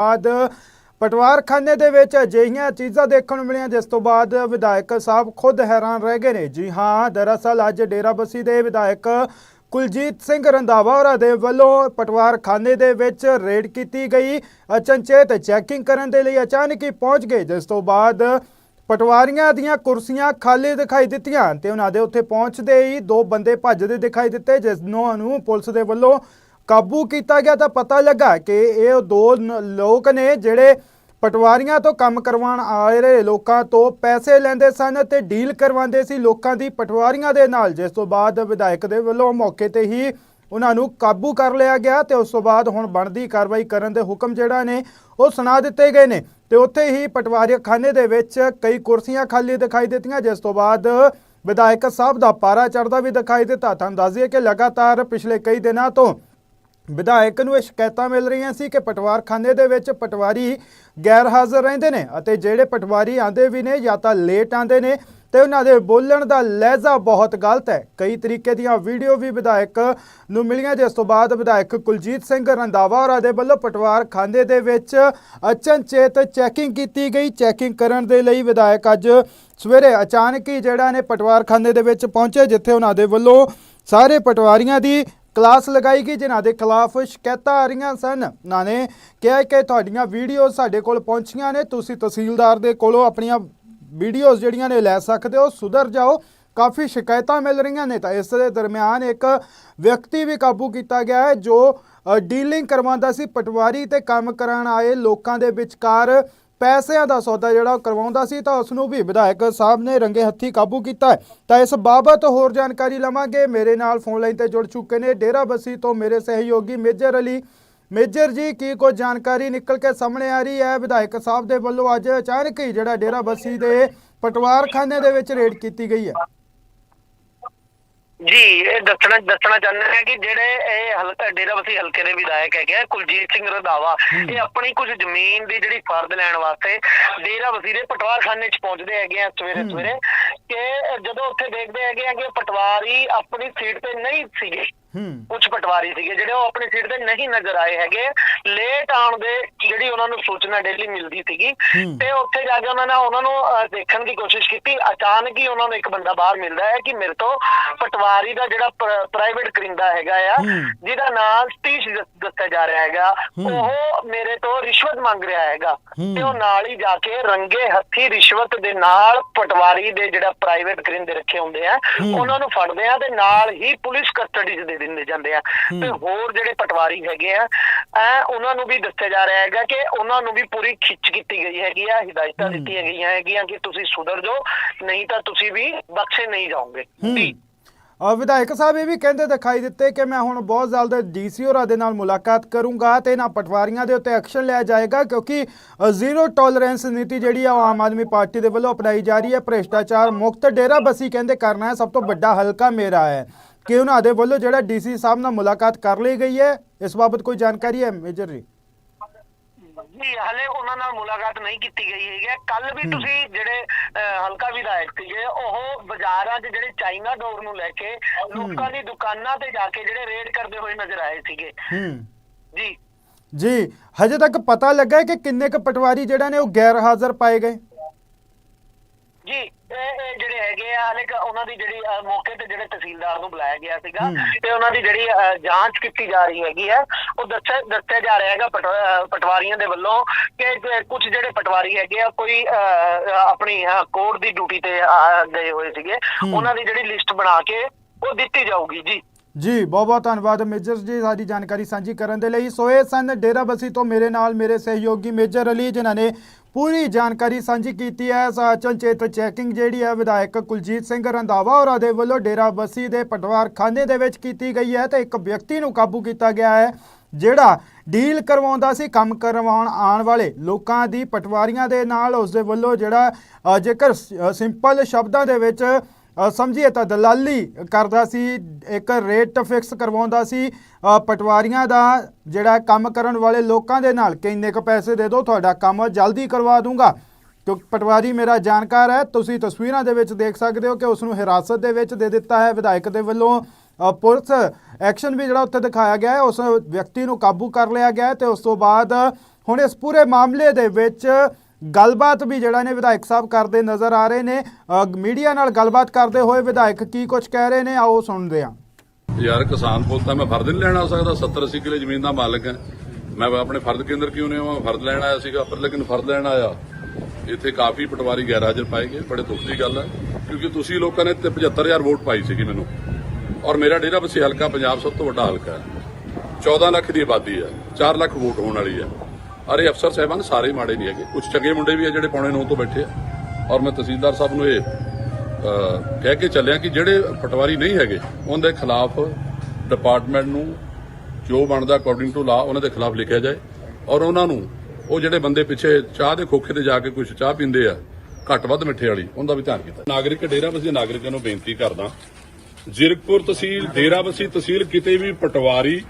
ਬਾਅਦ ਪਟਵਾਰਖਾਨੇ ਦੇ ਵਿੱਚ ਅਜਿਹੀਆਂ ਚੀਜ਼ਾਂ ਦੇਖਣ ਨੂੰ ਮਿਲੀਆਂ, ਜਿਸ ਤੋਂ ਬਾਅਦ ਵਿਧਾਇਕ ਸਾਹਿਬ ਖੁਦ ਹੈਰਾਨ ਰਹਿ ਗਏ ਨੇ। ਜੀ ਹਾਂ, ਦਰਅਸਲ ਅੱਜ ਡੇਰਾਬੱਸੀ ਦੇ ਵਿਧਾਇਕ ਕੁਲਜੀਤ ਸਿੰਘ ਰੰਧਾਵਾ ਹੋਰਾਂ ਦੇ ਵੱਲੋਂ ਪਟਵਾਰਖਾਨੇ ਦੇ ਵਿੱਚ ਰੇਡ ਕੀਤੀ ਗਈ। ਅਚਨਚੇਤ ਚੈਕਿੰਗ ਕਰਨ ਦੇ ਲਈ ਅਚਾਨਕ ਹੀ ਪਹੁੰਚ ਗਏ, ਜਿਸ ਤੋਂ ਬਾਅਦ ਪਟਵਾਰੀਆਂ ਦੀਆਂ ਕੁਰਸੀਆਂ ਖਾਲੀ ਦਿਖਾਈ ਦਿੱਤੀਆਂ ਤੇ ਉਹਨਾਂ ਦੇ ਉੱਥੇ ਪਹੁੰਚਦੇ ਹੀ ਦੋ ਬੰਦੇ ਭੱਜਦੇ ਦਿਖਾਈ ਦਿੱਤੇ, ਜਿਸ ਨੂੰ ਨੂੰ ਪੁਲਿਸ ਦੇ ਵੱਲੋਂ ਕਾਬੂ ਕੀਤਾ ਗਿਆ ਤਾਂ ਪਤਾ ਲੱਗਾ ਕਿ ਇਹ ਦੋ ਨ- ਲੋਕ ਨੇ ਜਿਹੜੇ ਪਟਵਾਰੀਆਂ ਤੋਂ ਕੰਮ ਕਰਵਾਉਣ ਆ ਰਹੇ। ਲੋਕਾਂ ਤੋਂ ਪੈਸੇ ਲੈਂਦੇ ਸਨ ਤੇ ਡੀਲ ਕਰਵਾਉਂਦੇ ਸੀ। ਲੋਕਾਂ ਦੀ ਪਟਵਾਰੀਆਂ ਦੇ ਨਾਲ, ਜਿਸ ਤੋਂ ਬਾਅਦ ਵਿਧਾਇਕ ਦੇ ਵੱਲੋਂ ਮੌਕੇ ਤੇ ਹੀ ਉਹਨਾਂ ਨੂੰ ਕਾਬੂ ਕਰ ਲਿਆ ਗਿਆ ਤੇ ਉਸ ਤੋਂ ਬਾਅਦ ਹੁਣ ਬਣਦੀ ਕਾਰਵਾਈ ਕਰਨ ਦੇ ਹੁਕਮ ਜਿਹੜਾ ਨੇ, ਉਹ ਸੁਣਾ ਦਿੱਤੇ ਗਏ ਨੇ। ਤੇ ਉੱਥੇ ਹੀ ਪਟਵਾਰੀ ਖਾਨੇ ਦੇ ਵਿੱਚ ਕਈ ਕੁਰਸੀਆਂ ਖਾਲੀ ਦਿਖਾਈ ਦਿੱਤੀਆਂ, ਜਿਸ ਤੋਂ ਬਾਅਦ ਵਿਧਾਇਕ ਸਾਹਿਬ ਦਾ ਪਾਰਾ ਚੜਦਾ ਵੀ ਦਿਖਾਈ ਦਿੱਤਾ। ਤੁਹਾਨੂੰ ਦੱਸ ਦਈਏ ਕਿ ਲਗਾਤਾਰ ਪਿਛਲੇ ਕਈ ਦਿਨਾਂ ਤੋਂ ਵਿਧਾਇਕ ਨੂੰ ਇਹ ਸ਼ਿਕਾਇਤਾਂ ਮਿਲ ਰਹੀਆਂ ਸੀ ਕਿ ਪਟਵਾਰਖਾਨੇ ਦੇ ਵਿੱਚ ਪਟਵਾਰੀ ਗੈਰ ਹਾਜ਼ਰ ਰਹਿੰਦੇ ਨੇ ਅਤੇ ਜਿਹੜੇ ਪਟਵਾਰੀ ਆਂਦੇ ਵੀ ਨੇ ਜਾਂ ਤਾਂ ਲੇਟ ਆਂਦੇ ਨੇ ਤੇ ਉਹਨਾਂ ਦੇ ਬੋਲਣ ਦਾ ਲਹਿਜ਼ਾ ਬਹੁਤ ਗਲਤ ਹੈ। ਕਈ ਤਰੀਕੇ ਦੀਆਂ ਵੀਡੀਓ ਵੀ ਵਿਧਾਇਕ ਨੂੰ ਮਿਲੀਆਂ, ਜਿਸ ਤੋਂ ਬਾਅਦ ਵਿਧਾਇਕ ਕੁਲਜੀਤ ਸਿੰਘ ਰੰਧਾਵਾ ਹੋਰਾਂ ਦੇ ਵੱਲੋਂ ਪਟਵਾਰਖਾਨੇ ਦੇ ਵਿੱਚ ਅਚਨਚੇਤ ਚੈਕਿੰਗ ਕੀਤੀ ਗਈ। ਚੈਕਿੰਗ ਕਰਨ ਦੇ ਲਈ ਵਿਧਾਇਕ ਅੱਜ ਸਵੇਰੇ ਅਚਾਨਕ ਹੀ ਜਿਹੜਾ ਨੇ ਪਟਵਾਰਖਾਨੇ ਦੇ ਵਿੱਚ ਪਹੁੰਚੇ, ਜਿੱਥੇ ਉਹਨਾਂ ਦੇ ਵੱਲੋਂ ਸਾਰੇ ਪਟਵਾਰੀਆਂ ਦੀ ਕਲਾਸ ਲਗਾਈ ਗਈ, ਜਿਨ੍ਹਾਂ ਦੇ ਖਿਲਾਫ ਸ਼ਿਕਾਇਤਾਂ ਆ ਰਹੀਆਂ ਸਨ। ਉਹਨਾਂ ਨੇ ਕਿਹਾ ਕਿ ਤੁਹਾਡੀਆਂ ਵੀਡੀਓ ਸਾਡੇ ਕੋਲ ਪਹੁੰਚੀਆਂ ਨੇ। ਤੁਸੀਂ ਤਹਿਸੀਲਦਾਰ ਦੇ ਕੋਲੋਂ ਆਪਣੀਆਂ ਵੀਡੀਓਜ਼ ਜਿਹੜੀਆਂ ਨੇ ਲੈ ਸਕਦੇ ਹੋ, ਸੁਧਰ ਜਾਓ। ਕਾਫੀ ਸ਼ਿਕਾਇਤਾਂ ਮਿਲ ਰਹੀਆਂ ਨੇ। ਤਾਂ ਇਸ ਦੇ ਦਰਮਿਆਨ ਇੱਕ ਵਿਅਕਤੀ ਵੀ ਕਾਬੂ ਕੀਤਾ ਗਿਆ ਹੈ, ਜੋ ਡੀਲਿੰਗ ਕਰਵਾਉਂਦਾ ਸੀ, ਪਟਵਾਰੀ ਤੇ ਕੰਮ ਕਰਾਉਣ ਆਏ ਲੋਕਾਂ ਦੇ ਵਿਚਕਾਰ। ਪੈਸਿਆਂ ਦਾ ਸੌਦਾ ਜਿਹੜਾ ਉਹ ਕਰਵਾਉਂਦਾ ਸੀ ਤਾਂ ਉਸ ਨੂੰ ਵੀ ਵਿਧਾਇਕ ਸਾਹਿਬ ਨੇ ਰੰਗੇ ਹੱਥੀ ਕਾਬੂ ਕੀਤਾ ਹੈ। ਤਾਂ ਇਸ ਬਾਬਤ ਹੋਰ ਜਾਣਕਾਰੀ ਲਵਾਂਗੇ। ਮੇਰੇ ਨਾਲ ਫੋਨ ਲਾਈਨ ਤੇ ਜੁੜ ਚੁੱਕੇ ਨੇ ਡੇਰਾ ਬੱਸੀ ਤੋਂ ਮੇਰੇ ਸਹਿਯੋਗੀ ਮੇਜਰ ਅਲੀ। ਮੇਜਰ ਜੀ, ਕੀ ਕੋਈ ਜਾਣਕਾਰੀ ਨਿਕਲ ਕੇ ਸਾਹਮਣੇ ਆ ਰਹੀ ਹੈ? ਵਿਧਾਇਕ ਸਾਹਿਬ ਦੇ ਵੱਲੋਂ ਅੱਜ ਅਚਾਨਕ ਹੀ ਜਿਹੜਾ ਡੇਰਾ ਬੱਸੀ ਦੇ ਪਟਵਾਰਖਾਨੇ ਦੇ ਵਿੱਚ ਰੇਡ ਕੀਤੀ ਗਈ ਹੈ। ਜੀ ਇਹ ਦੱਸਣਾ ਦੱਸਣਾ ਚਾਹੁੰਦੇ ਹਾਂ ਕਿ ਜਿਹੜੇ ਇਹ ਹਲਕਾ ਡੇਰਾਬੱਸੀ ਹਲਕੇ ਦੇ ਵਿਧਾਇਕ ਹੈਗੇ ਆ, ਕੁਲਜੀਤ ਸਿੰਘ ਰੰਧਾਵਾ ਇਹ ਆਪਣੀ ਕੁਝ ਜ਼ਮੀਨ ਦੀ ਜਿਹੜੀ ਫਰਦ ਲੈਣ ਵਾਸਤੇ ਡੇਰਾਬੱਸੀ ਦੇ ਪਟਵਾਰਖਾਨੇ 'ਚ ਪਹੁੰਚਦੇ ਹੈਗੇ ਆ ਸਵੇਰੇ। ਸਵੇਰੇ ਕਿ ਜਦੋਂ ਉੱਥੇ ਦੇਖਦੇ ਹੈਗੇ ਆ ਕਿ ਪਟਵਾਰੀ ਆਪਣੀ ਸੀਟ ਤੇ ਨਹੀਂ ਸੀਗੇ ਕੁਝ ਪਟਵਾਰੀ ਸੀਗੇ ਜਿਹੜੇ ਉਹ ਆਪਣੀ ਸੀਟ ਤੇ ਨਹੀਂ ਨਜ਼ਰ ਆਏ ਹੈਗੇ ਲੇਟ ਆਉਣ ਦੇ ਜਿਹੜੀ ਉਹਨਾਂ ਨੂੰ ਸੂਚਨਾ ਡੇਲੀ ਮਿਲਦੀ ਸੀਗੀ। ਤੇ ਉੱਥੇ ਜਾ ਕੇ ਉਹਨਾਂ ਨੇ ਉਹਨਾਂ ਨੂੰ ਦੇਖਣ ਦੀ ਕੋਸ਼ਿਸ਼ ਕੀਤੀ ਅਚਾਨਕ ਹੀ ਉਹਨਾਂ ਨੂੰ ਇੱਕ ਬੰਦਾ ਬਾਹਰ ਮਿਲਦਾ ਹੈ ਕਿ ਮੇਰੇ ਤੋਂ ਪਟਵਾਰੀ ਦਾ ਜਿਹੜਾ ਪ੍ਰਾਈਵੇਟ ਕਰਿੰਦਾ ਹੈਗਾ ਆ। ਜਿਹਦਾ ਨਾਮ ਸਤੀਸ਼ ਦੱਸ- ਦੱਸਿਆ ਜਾ ਰਿਹਾ ਹੈਗਾ। ਉਹ ਮੇਰੇ ਤੋਂ ਰਿਸ਼ਵਤ ਮੰਗ ਰਿਹਾ ਹੈਗਾ। ਤੇ ਉਹ ਨਾਲ ਹੀ ਜਾ ਕੇ ਰੰਗੇ ਹੱਥੀ ਰਿਸ਼ਵਤ ਦੇ ਨਾਲ ਪਟਵਾਰੀ ਦੇ ਜਿਹੜਾ ਪ੍ਰਾਈਵੇਟ ਕਰਿੰਦੇ ਰੱਖੇ ਹੁੰਦੇ ਆ। ਉਹਨਾਂ ਨੂੰ ਫੜਦੇ ਆ ਤੇ ਨਾਲ ਹੀ ਪੁਲਿਸ ਕਸਟਡੀ 'ਚ ਦੇ ਦਿੰਦੇ ਜਾਂਦੇ ਆ। ਤੇ ਹੋਰ ਜਿਹੜੇ ਪਟਵਾਰੀ ਹੈਗੇ ਆ ਐ ਉਹਨਾਂ ਨੂੰ ਵੀ ਦੱਸਿਆ ਜਾ ਰਿਹਾ ਹੈਗਾ ਕਿ ਉਹਨਾਂ ਨੂੰ ਵੀ ਪੂਰੀ ਖਿੱਚ ਕੀਤੀ ਗਈ ਹੈਗੀ ਆ ਹਿਦਾਇਤਾਂ। ਦਿੱਤੀਆਂ ਗਈਆਂ ਹੈਗੀਆਂ ਕਿ ਤੁਸੀਂ ਸੁਧਰ ਜਾਓ ਨਹੀਂ ਤਾਂ ਤੁਸੀਂ ਵੀ ਬਖਸ਼ੇ ਨਹੀਂ ਜਾਓਗੇ। ਜੀ। ਅ, ਵਿਧਾਇਕ ਸਾਹਿਬ ਇਹ ਵੀ ਕਹਿੰਦੇ ਦਿਖਾਈ ਦਿੱਤੇ ਕਿ ਮੈਂ ਹੁਣ ਬਹੁਤ ਜਲਦ ਡੀਸੀ ਹੋਰਾਂ ਦੇ ਨਾਲ ਮੁਲਾਕਾਤ ਕਰੂੰਗਾ ਤੇ ਇਹਨਾਂ ਪਟਵਾਰੀਆਂ ਦੇ ਉੱਤੇ ਐਕਸ਼ਨ ਲਿਆ ਜਾਏਗਾ ਕਿਉਂਕਿ ਜ਼ੀਰੋ ਟੋਲਰੈਂਸ ਨੀਤੀ ਜਿਹੜੀ ਆ ਆਮ ਆਦਮੀ ਪਾਰਟੀ ਦੇ ਵੱਲੋਂ ਅਪਣਾਈ ਜਾ ਰਹੀ ਹੈ। ਭ੍ਰਿਸ਼ਟਾਚਾਰ ਮੁਕਤ ਡੇਰਾ ਬਸੀ ਕਹਿੰਦੇ ਕਰਨਾ ਹੈ। ਸਭ ਤੋਂ ਵੱਡਾ ਹਲਕਾ ਮੇਰਾ ਹੈ। ਕਿ ਉਹਨਾਂ ਦੇ ਵੱਲੋਂ ਜਿਹੜਾ ਡੀਸੀ ਸਾਹਿਬ ਨਾਲ ਮੁਲਾਕਾਤ ਕਰ ਲਈ ਗਈ ਹੈ ਇਸ ਬਾਬਤ ਕੋਈ ਜਾਣਕਾਰੀ ਹੈ ਮੇਜਰ ਜੀ? ਜੀ ਹਲੇ ਉਹਨਾਂ ਨਾਲ ਮੁਲਾਕਾਤ ਨਹੀਂ ਕੀਤੀ ਗਈ ਹੈਗੀ ਕੱਲ ਵੀ। ਤੁਸੀਂ ਜਿਹੜੇ ਹਲਕਾ ਵਿਧਾਇਕ ਸੀਗੇ ਉਹ ਬਾਜ਼ਾਰਾਂ 'ਚ ਜਿਹੜੇ ਚਾਈਨਾ ਡੋਰ ਨੂੰ ਲੈ ਕੇ ਲੋਕਾਂ ਦੀ ਦੁਕਾਨਾਂ ਤੇ ਜਾ ਕੇ ਜਿਹੜੇ ਰੇਡ ਕਰਦੇ ਹੋਏ ਨਜ਼ਰ ਆਏ ਸੀਗੇ। ਹੂੰ। ਜੀ। ਜੀ ਹਜੇ ਤੱਕ ਪਤਾ ਲੱਗਾ ਹੈ ਕਿ ਕਿੰਨੇ ਕੁ ਪਟਵਾਰੀ ਜਿਹੜਾ ਨੇ ਉਹ ਗੈਰ ਹਾਜ਼ਰ ਪਾਏ ਗਏ? ਜੀ। ਹੈਗੇ ਆ ਹਲੇ ਉਹਨਾਂ ਦੀ ਜਿਹੜੀ ਮੌਕੇ ਤੇ ਜਿਹੜੇ ਤਹਿਸੀਲਦਾਰ ਨੂੰ ਬੁਲਾਇਆ ਗਿਆ ਸੀਗਾ। ਤੇ ਉਹਨਾਂ ਦੀ ਜਿਹੜੀ ਜਾਂਚ ਕੀਤੀ ਜਾ ਰਹੀ ਹੈਗੀ ਹੈ ਉਹ ਦੱਸਿਆ ਦੱਸਿਆ ਜਾ ਰਿਹਾ ਹੈਗਾ ਪਟਵਾਰੀਆਂ ਦੇ ਵੱਲੋਂ ਕਿ ਕੁਝ ਜਿਹੜੇ ਪਟਵਾਰੀ ਹੈਗੇ ਆ ਕੋਈ ਆਪਣੀ ਕੋਰਟ ਦੀ ਡਿਊਟੀ ਤੇ ਗਏ ਹੋਏ ਸੀਗੇ। ਉਹਨਾਂ ਦੀ ਜਿਹੜੀ ਲਿਸਟ ਬਣਾ ਕੇ ਉਹ ਦਿੱਤੀ ਜਾਊਗੀ ਜੀ ਜੀ ਬਹੁਤ ਬਹੁਤ ਧੰਨਵਾਦ ਮੇਜਰ ਜੀ ਸਾਡੀ ਜਾਣਕਾਰੀ ਸਾਂਝੀ ਕਰਨ ਦੇ ਲਈ ਸੋ ਇਹ ਸਨ ਡੇਰਾ ਬਸੀ ਤੋਂ ਮੇਰੇ ਨਾਲ ਮੇਰੇ ਸਹਿਯੋਗੀ ਮੇਜਰ ਅਲੀ ਜਿਨ੍ਹਾਂ ਨੇ ਪੂਰੀ ਜਾਣਕਾਰੀ ਸਾਂਝੀ ਕੀਤੀ ਹੈ। ਚੇਤ ਚੈਕਿੰਗ ਜਿਹੜੀ ਹੈ, ਵਿਧਾਇਕ ਕੁਲਜੀਤ ਸਿੰਘ ਰੰਧਾਵਾ ਹੋਰਾਂ ਦੇ ਵੱਲੋਂ ਡੇਰਾ ਬਸੀ ਦੇ ਪਟਵਾਰਖਾਨੇ ਦੇ ਵਿੱਚ ਕੀਤੀ ਗਈ ਹੈ ਤੇ ਇੱਕ ਵਿਅਕਤੀ ਨੂੰ ਕਾਬੂ ਕੀਤਾ ਗਿਆ ਹੈ, ਜਿਹੜਾ ਡੀਲ ਕਰਵਾਉਂਦਾ ਸੀ ਕੰਮ ਕਰਵਾਉਣ ਆਉਣ ਵਾਲੇ ਲੋਕਾਂ ਦੀ ਪਟਵਾਰੀਆਂ ਦੇ ਨਾਲ, ਉਸ ਦੇ ਵੱਲੋਂ ਜਿਹੜਾ ਜੇਕਰ ਸਿੰਪਲ ਸ਼ਬਦਾਂ ਦੇ ਵਿੱਚ ਸਮਝੀਏ ਤਾਂ ਦਲਾਲੀ ਕਰਦਾ ਸੀ, ਇੱਕ ਰੇਟ ਫਿਕਸ ਕਰਵਾਉਂਦਾ ਸੀ। ਪਟਵਾਰੀਆਂ ਦਾ ਜਿਹੜਾ ਕੰਮ ਕਰਨ ਵਾਲੇ ਲੋਕਾਂ ਦੇ ਨਾਲ ਕਿ ਇੰਨੇ ਕੁ ਪੈਸੇ ਦੇ ਦਿਓ, ਤੁਹਾਡਾ ਕੰਮ ਜਲਦੀ ਕਰਵਾ ਦੂੰਗਾ। ਕਿਉਂਕਿ ਪਟਵਾਰੀ, ਮੇਰਾ ਜਾਣਕਾਰ ਹੈ, ਤੁਸੀਂ ਤਸਵੀਰਾਂ ਦੇ ਵਿੱਚ ਦੇਖ ਸਕਦੇ ਹੋ ਕਿ ਉਸ ਨੂੰ ਹਿਰਾਸਤ ਦੇ ਵਿੱਚ ਦੇ ਦਿੱਤਾ ਹੈ ਵਿਧਾਇਕ ਦੇ ਵੱਲੋਂ। ਪੁਲਿਸ ਐਕਸ਼ਨ ਵੀ ਜਿਹੜਾ ਉੱਥੇ ਦਿਖਾਇਆ ਗਿਆ ਹੈ, ਉਸ ਵਿਅਕਤੀ ਨੂੰ ਕਾਬੂ ਕਰ ਲਿਆ ਗਿਆ ਹੈ ਤੇ ਉਸ ਤੋਂ ਬਾਅਦ ਹੁਣ ਇਸ ਪੂਰੇ ਮਾਮਲੇ ਦੇ ਵਿੱਚ ਗੱਲਬਾਤ ਵੀ ਜਿਹੜਾ ਨੇ ਵਿਧਾਇਕ ਸਾਹਿਬ ਕਰਦੇ ਨਜ਼ਰ ਆ ਰਹੇ ਨੇ। ਮੀਡੀਆ ਨਾਲ ਗੱਲਬਾਤ ਕਰਦੇ ਹੋਏ ਵਿਧਾਇਕ ਕੀ ਕੁਝ ਕਹਿ ਰਹੇ ਨੇ, ਆਓ ਸੁਣਦੇ ਹਾਂ। ਯਾਰ ਕਿਸਾਨ ਪੁੱਤ ਤਾਂ ਮੈਂ ਫਰਦ ਨਹੀਂ ਲੈਣ ਆ ਸਕਦਾ 70 80 ਕਿਲੇ ਜ਼ਮੀਨ ਦਾ ਮਾਲਕ ਹਾਂ। ਮੈਂ ਆਪਣੇ ਫਰਦ ਕੇਂਦਰ ਕਿਉਂ ਨਹੀਂ ਆਵਾਂ? ਫਰਜ਼ ਲੈਣ ਆਇਆ ਸੀਗਾ, ਪਰ ਲੇਕਿਨ ਫਰਦ ਲੈਣ ਆਇਆ। ਇੱਥੇ ਕਾਫੀ ਪਟਵਾਰੀ ਗੈਰ ਹਾਜ਼ਰ ਪਾਏ ਗਏ, ਬੜੇ ਦੁੱਖ ਦੀ ਗੱਲ ਹੈ। ਕਿਉਂਕਿ ਤੁਸੀਂ ਲੋਕਾਂ ਨੇ ਤੇ 75000 ਵੋਟ ਪਾਈ ਸੀਗੀ ਮੈਨੂੰ। ਔਰ ਮੇਰਾ ਡੇਰਾ ਬਸੀ ਹਲਕਾ ਪੰਜਾਬ ਸਭ ਤੋਂ ਵੱਡਾ ਹਲਕਾ ਹੈ। 14 ਲੱਖ ਦੀ ਆਬਾਦੀ ਹੈ 4 ਲੱਖ ਵੋਟ ਹੋਣ ਵਾਲੀ ਹੈ। ਅਰੇ ਅਫਸਰ ਸਾਹਿਬਾਨ ਸਾਰੇ ਮਾੜੇ ਨਹੀਂ ਹੈਗੇ। ਕੁਝ ਚੰਗੇ ਮੁੰਡੇ ਵੀ ਆ ਜਿਹੜੇ ਪੌਣੇ 9 ਤੋਂ ਬੈਠੇ ਆ। ਔਰ ਮੈਂ ਤਹਿਸੀਲਦਾਰ ਸਾਹਿਬ ਨੂੰ ਇਹ ਕਹਿ ਕੇ ਚੱਲਿਆ ਕਿ ਜਿਹੜੇ ਪਟਵਾਰੀ ਨਹੀਂ ਹੈਗੇ ਉਹਨਾਂ ਦੇ ਖਿਲਾਫ ਡਿਪਾਰਟਮੈਂਟ ਨੂੰ ਜੋ ਬਣਦਾ ਅਕੋਰਡਿੰਗ ਟੂ ਲਾ ਉਹਨਾਂ ਦੇ ਖਿਲਾਫ ਲਿਖਿਆ ਜਾਏ। ਔਰ ਉਹਨਾਂ ਨੂੰ, ਉਹ ਜਿਹੜੇ ਬੰਦੇ ਪਿੱਛੇ ਚਾਹ ਦੇ ਖੋਖੇ ਤੇ ਜਾ ਕੇ ਕੁਝ ਚਾਹ ਪੀਂਦੇ ਆ, ਘੱਟ ਵੱਧ ਮਿੱਠੇ ਵਾਲੀ, ਉਹਦਾ ਵੀ ਧਿਆਨ ਕੀਤਾ। ਨਾਗਰਿਕ ਡੇਰਾ ਬਸੀ ਨਾਗਰਿਕਾਂ ਨੂੰ ਬੇਨਤੀ ਕਰਦਾ, ਜ਼ਿਰਕਪੁਰ ਤਹਿਸੀਲ, ਡੇਰਾ ਬਸੀ ਤਹਿਸੀਲ ਕਿਤੇ ਵੀ ਪਟਵਾਰੀ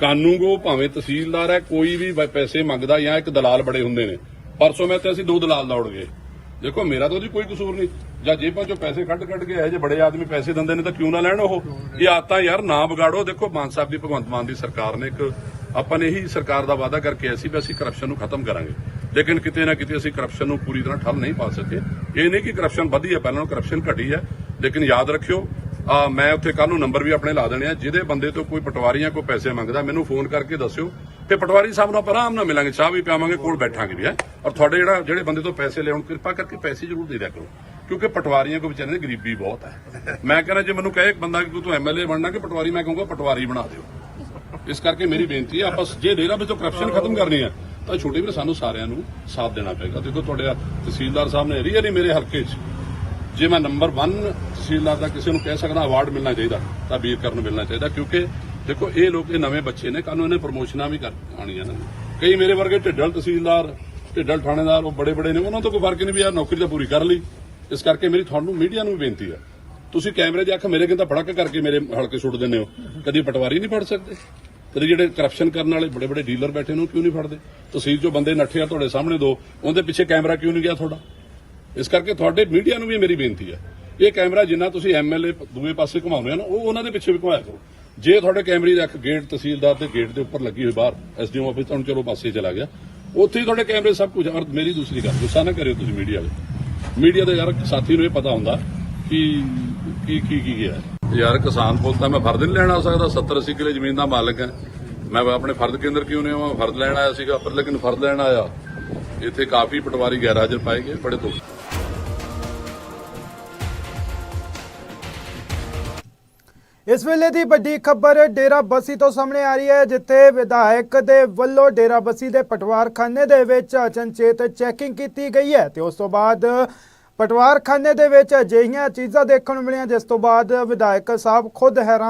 ਕਾਨੂੰਗੋ ਭਾਵੇਂ ਤਹਿਸੀਲਦਾਰ ਹੈ, ਕੋਈ ਵੀ ਪੈਸੇ ਮੰਗਦਾ ਜਾਂ ਇੱਕ ਦਲਾਲ ਬੜੇ ਹੁੰਦੇ ਨੇ। ਪਰਸੋਂ ਮੈਂ ਤੇ ਅਸੀਂ ਦੋ ਦਲਾਲ ਦੌੜ ਗਏ ਦੇਖੋ, ਮੇਰਾ ਤਾਂ ਉਹਦੀ ਕੋਈ ਕਸੂਰ ਨਹੀਂ। ਜਾਂ ਜੇਬਾਂ ਚੋਂ ਪੈਸੇ ਕੱਢ ਕੱਢ ਕੇ ਇਹ ਜੇ ਬੜੇ ਆਦਮੀ ਪੈਸੇ ਦਿੰਦੇ ਨੇ ਤਾਂ ਕਿਉਂ ਨਾ ਲੈਣ ਉਹ? ਇਹ ਆਤਾਂ ਯਾਰ ਨਾ ਵਿਗਾੜੋ। ਦੇਖੋ, ਮਾਨ ਸਾਹਿਬ ਦੀ, ਭਗਵੰਤ ਮਾਨ ਦੀ ਸਰਕਾਰ ਨੇ ਇੱਕ ਆਪਾਂ ਨੇ ਇਹੀ ਸਰਕਾਰ ਦਾ ਵਾਅਦਾ ਕਰਕੇ ਆਏ ਸੀ ਵੀ ਅਸੀਂ ਕਰਪਸ਼ਨ ਨੂੰ ਖਤਮ ਕਰਾਂਗੇ। ਲੇਕਿਨ ਕਿਤੇ ਨਾ ਕਿਤੇ ਅਸੀਂ ਕਰਪਸ਼ਨ ਨੂੰ ਪੂਰੀ ਤਰ੍ਹਾਂ ਠੱਲ ਨਹੀਂ ਪਾ ਸਕੇ। ਇਹ ਨਹੀਂ ਕਿ ਕਰਪਸ਼ਨ ਵਧੀ ਹੈ, ਪਹਿਲਾਂ ਨਾਲੋਂ ਕਰਪਸ਼ਨ ਘਟੀ ਹੈ। ਲੇਕਿਨ ਯਾਦ ਰੱਖਿਓ ਆ ਮੈਂ ਉੱਥੇ ਕੱਲ ਨੂੰ ਨੰਬਰ ਵੀ ਆਪਣੇ ਲਾ ਦੇਣੇ ਆ, ਜਿਹਦੇ ਬੰਦੇ ਤੋਂ ਕੋਈ ਪਟਵਾਰੀ ਜਾਂ ਕੋਈ ਪੈਸੇ ਮੰਗਦਾ, ਮੈਨੂੰ ਫੋਨ ਕਰਕੇ ਦੱਸਿਓ। ਤੇ ਪਟਵਾਰੀ ਸਾਹਿਬ ਨਾਲ ਆਪਾਂ ਆਰਾਮ ਨਾਲ ਮਿਲਾਂਗੇ, ਚਾਹ ਵੀ ਪਿਆਵਾਂਗੇ, ਕੋਲ ਬੈਠਾਂਗੇ ਵੀ, ਹੈ। ਔਰ ਤੁਹਾਡੇ ਜਿਹੜਾ, ਜਿਹੜੇ ਬੰਦੇ ਤੋਂ ਪੈਸੇ ਲਿਆਉਣ ਕਿਰਪਾ ਕਰਕੇ ਪੈਸੇ ਜ਼ਰੂਰ ਦੇ ਦਿਆ ਕਰੋ, ਕਿਉਂਕਿ ਪਟਵਾਰੀਆਂ ਕੋ ਵਿਚਾਰੇ ਦੀ ਗਰੀਬੀ ਬਹੁਤ ਹੈ। ਮੈਂ ਕਹਿੰਦਾ, ਜੇ ਮੈਨੂੰ ਕਹੇ ਇੱਕ ਬੰਦਾ ਕਿ ਤੂੰ ਐਮਐਲਏ ਬਣਨਾ, ਕਿ ਪਟਵਾਰੀ, ਮੈਂ ਕਹੂੰਗਾ, ਪਟਵਾਰੀ ਬਣਾ ਦਿਓ। ਇਸ ਕਰਕੇ ਮੇਰੀ ਬੇਨਤੀ ਹੈ, ਆਪਾਂ ਜੇ ਡੇਰਾ ਵਿੱਚੋਂ ਕਰਪਸ਼ਨ ਖਤਮ ਕਰਨੀ ਹੈ, ਤਾਂ ਛੋਟੇ ਵੀਰ, ਸਾਨੂੰ ਸਾਰਿਆਂ ਨੂੰ ਸਾਥ ਦੇਣਾ ਪਏਗਾ। ਦੇਖੋ, ਤੁਹਾਡੇ ਤਹਿਸੀਲਦਾਰ ਸਾਹਿਬ ਨੇ ਰੀਅਲੀ ਮੇਰੇ ਹਲਕੇ 'ਚ। ਜੇ ਮੈਂ ਨੰਬਰ 1 ਤਹਿਸੀਲਦਾਰ ਦਾ ਕਿਸੇ ਨੂੰ ਕਹਿ ਸਕਦਾ ਅਵਾਰਡ ਮਿਲਣਾ ਚਾਹੀਦਾ, ਤਾਂ ਵੀਰ ਨੂੰ ਮਿਲਣਾ ਚਾਹੀਦਾ, ਕਿਉਂਕਿ ਦੇਖੋ, ਇਹ ਲੋਕ, ਇਹ ਨਵੇਂ ਬੱਚੇ ਨੇ ਕੱਲ ਨੂੰ ਇਹਨੇ ਪ੍ਰਮੋਸ਼ਨਾਂ ਵੀ ਕਰ ਆਣੀਆਂ ਨੇ। ਕਈ ਮੇਰੇ ਵਰਗੇ ਢਿੱਡਲ ਤਹਿਸੀਲਦਾਰ, ਢਿੱਡਲ ਥਾਣੇਦਾਰ, ਉਹ ਬੜੇ ਬੜੇ ਨੇ, ਉਹਨਾਂ ਤੋਂ ਕੋਈ ਫ਼ਰਕ ਨਹੀਂ ਵੀ ਯਾਰ ਨੌਕਰੀ ਤਾਂ ਪੂਰੀ ਕਰ ਲਈ। ਇਸ ਕਰਕੇ ਮੇਰੀ ਤੁਹਾਨੂੰ, ਮੀਡੀਆ ਨੂੰ ਵੀ ਬੇਨਤੀ ਹੈ, ਤੁਸੀਂ ਕੈਮਰੇ ਦੀ ਅੱਖ ਮੇਰੇ ਕਿੰਦਾ ਫੜਕ ਕਰਕੇ ਮੇਰੇ ਹਲਕੇ ਸੁੱਟ ਦਿੰਦੇ ਹੋ। ਕਦੀ ਪਟਵਾਰੀ ਨਹੀਂ ਫੜ ਸਕਦੇ। ਕਦੇ ਜਿਹੜੇ ਕਰਪਸ਼ਨ ਕਰਨ ਵਾਲੇ ਬੜੇ ਬੜੇ ਡੀਲਰ ਬੈਠੇ ਨੇ, ਉਹ ਕਿਉਂ ਨਹੀਂ ਫੜਦੇ? ਤਹਿਸੀਲ ਚੋਂ ਬੰਦੇ ਨੱਠੇ ਆ ਤੁਹਾਡੇ ਸਾਹਮਣੇ ਦੋ, ਉਹਦੇ ਪਿੱਛੇ ਕੈਮਰਾ ਕਿਉਂ ਨਹੀਂ ਗਿਆ ਤੁਹਾਡਾ? ਇਸ ਕਰਕੇ ਤੁਹਾਡੇ ਮੀਡੀਆ ਨੂੰ ਵੀ ਮੇਰੀ ਬੇਨਤੀ ਹੈ। ਇਹ ਕੈਮਰਾ ਜਿੰਨਾ ਤੁਸੀਂ ਐਮਐਲਏ ਦੂਏ ਪਾਸੇ ਘੁਮਾਉਂਦੇ ਹੋ ਨਾ, ਉਹ ਉਹਨਾਂ ਦੇ ਪਿੱਛੇ ਵੀ ਘੁਮਾਇਆ ਕਰੋ। ਜੇ ਤੁਹਾਡੇ ਕੈਮਰੇ ਦਾ ਇੱਕ ਗੇਟ ਤਹਿਸੀਲਦਾਰ ਦੇ ਗੇਟ ਦੇ ਉੱਪਰ ਲੱਗੀ ਹੋਈ ਬਾਹਰ ਐਸਡੀਐਮ ਆਫਿਸ ਤੁਹਾਨੂੰ ਚਲੋ ਪਾਸੇ ਚਲਾ ਗਿਆ, ਉੱਥੇ ਹੀ ਤੁਹਾਡੇ ਕੈਮਰੇ ਸਭ ਕੁਝ ਔਰ ਮੇਰੀ ਦੂਸਰੀ ਗੱਲ, ਗੁੱਸਾ ਨਾ ਕਰਿਓ ਤੁਸੀਂ ਮੀਡੀਆ ਵਾਲੇ ਮੀਡੀਆ ਦੇ ਯਾਰ ਸਾਥੀ ਨੂੰ ਇਹ ਪਤਾ ਹੁੰਦਾ ਕਿ ਕੀ ਕੀ ਕੀ ਗਿਆ ਯਾਰ ਕਿਸਾਨ ਪੁੱਤ ਤਾਂ ਮੈਂ ਫਰਦ ਨਹੀਂ ਲੈਣ ਆ ਸਕਦਾ 70 80 ਕਿਲੇ ਜ਼ਮੀਨ ਦਾ ਮਾਲਕ ਹਾਂ। ਮੈਂ ਆਪਣੇ ਫਰਦ ਕੇਂਦਰ ਕਿਉਂ ਨਹੀਂ ਆਵਾਂ? ਫਰਦ ਲੈਣ ਆਇਆ ਸੀਗਾ, ਪਰ ਲੇਕਿਨ ਫਰਦ ਲੈਣ ਆਇਆ। ਇੱਥੇ ਕਾਫੀ ਪਟਵਾਰੀ ਗੈਰ ਹਾਜ਼ਰ ਪਾਏ ਗਏ, ਬੜੇ ਦੁੱਖ। ਇਸ ਵੇਲੇ ਦੀ ਵੱਡੀ ਖਬਰ ਡੇਰਾ ਬੱਸੀ ਤੋਂ ਸਾਹਮਣੇ ਆ ਰਹੀ ਹੈ, ਜਿੱਥੇ ਵਿਧਾਇਕ ਦੇ ਵੱਲੋਂ ਡੇਰਾ ਬੱਸੀ ਦੇ ਪਟਵਾਰਖਾਨੇ ਦੇ ਵਿੱਚ ਅਚਨਚੇਤ ਚੈਕਿੰਗ ਕੀਤੀ ਗਈ ਹੈ ਤੇ ਉਸ ਤੋਂ ਬਾਅਦ ਪਟਵਾਰਖਾਨੇ ਦੇ ਵਿੱਚ ਅਜਿਹੀਆਂ ਚੀਜ਼ਾਂ ਦੇਖਣ ਨੂੰ ਮਿਲੀਆਂ, ਜਿਸ ਤੋਂ ਬਾਅਦ ਵਿਧਾਇਕ ਸਾਹਿਬ ਖੁਦ ਹੈਰਾਨ